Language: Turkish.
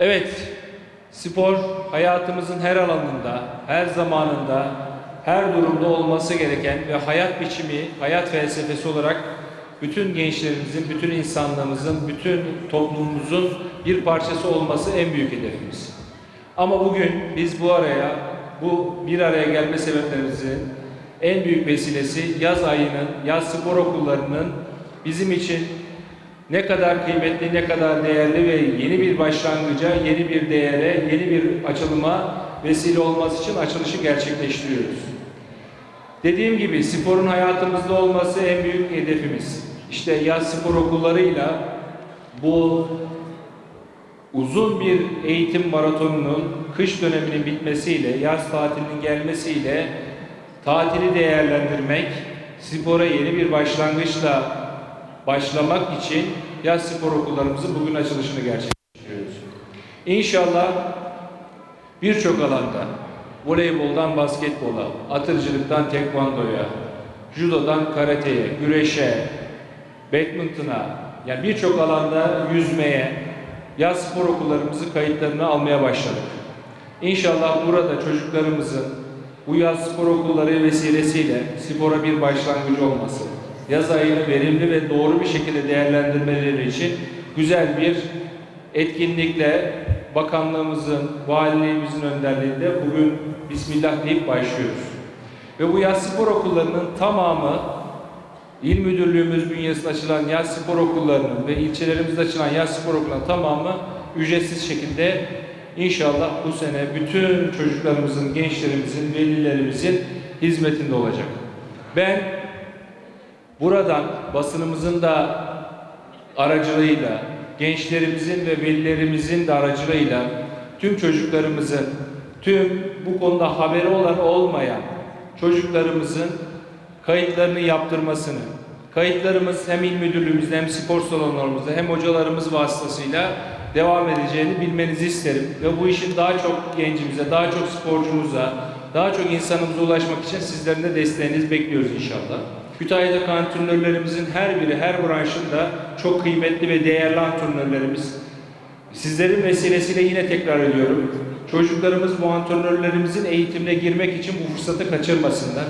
Evet, spor hayatımızın her alanında, her zamanında, her durumda olması gereken ve hayat biçimi, hayat felsefesi olarak bütün gençlerimizin, bütün insanlığımızın, bütün toplumumuzun bir parçası olması en büyük hedefimiz. Ama bugün biz bu araya, bu bir araya gelme sebeplerimizin en büyük vesilesi yaz ayının, yaz spor okullarının bizim için ne kadar kıymetli, ne kadar değerli ve yeni bir başlangıca, yeni bir değere, yeni bir açılıma vesile olması için açılışı gerçekleştiriyoruz. Dediğim gibi sporun hayatımızda olması en büyük hedefimiz. İşte yaz spor okullarıyla bu uzun bir eğitim maratonunun kış döneminin bitmesiyle, yaz tatilinin gelmesiyle tatili değerlendirmek, spora yeni bir başlangıçla başlamak için yaz spor okullarımızın bugün açılışını gerçekleştiriyoruz. İnşallah birçok alanda voleyboldan basketbola, atırcılıktan tekvandoya, judodan karateye, güreşe, badminton'a yani birçok alanda yüzmeye yaz spor okullarımızı kayıtlarını almaya başladık. İnşallah burada çocuklarımızın bu yaz spor okulları vesilesiyle spora bir başlangıcı olması, yaz ayını verimli ve doğru bir şekilde değerlendirmeleri için güzel bir etkinlikle bakanlığımızın, valiliğimizin önderliğinde bugün Bismillah deyip başlıyoruz. Ve bu yaz spor okullarının tamamı İl Müdürlüğümüz bünyesinde açılan yaz spor okullarının ve ilçelerimizde açılan yaz spor okullarının tamamı ücretsiz şekilde inşallah bu sene bütün çocuklarımızın, gençlerimizin, velilerimizin hizmetinde olacak. Ben buradan basınımızın da aracılığıyla, gençlerimizin ve velilerimizin de aracılığıyla tüm çocuklarımızın, tüm bu konuda haberi olan olmayan çocuklarımızın kayıtlarını yaptırmasını, kayıtlarımız hem il müdürlüğümüzde hem spor salonlarımızda hem hocalarımız vasıtasıyla devam edeceğini bilmenizi isterim. Ve bu işin daha çok gencimize, daha çok sporcumuza, daha çok insanımıza ulaşmak için sizlerin de desteğinizi bekliyoruz inşallah. Kütahya'da antrenörlerimizin her biri, her branşında çok kıymetli ve değerli antrenörlerimiz. Sizlerin vesilesiyle yine tekrar ediyorum. Çocuklarımız bu antrenörlerimizin eğitimine girmek için bu fırsatı kaçırmasınlar.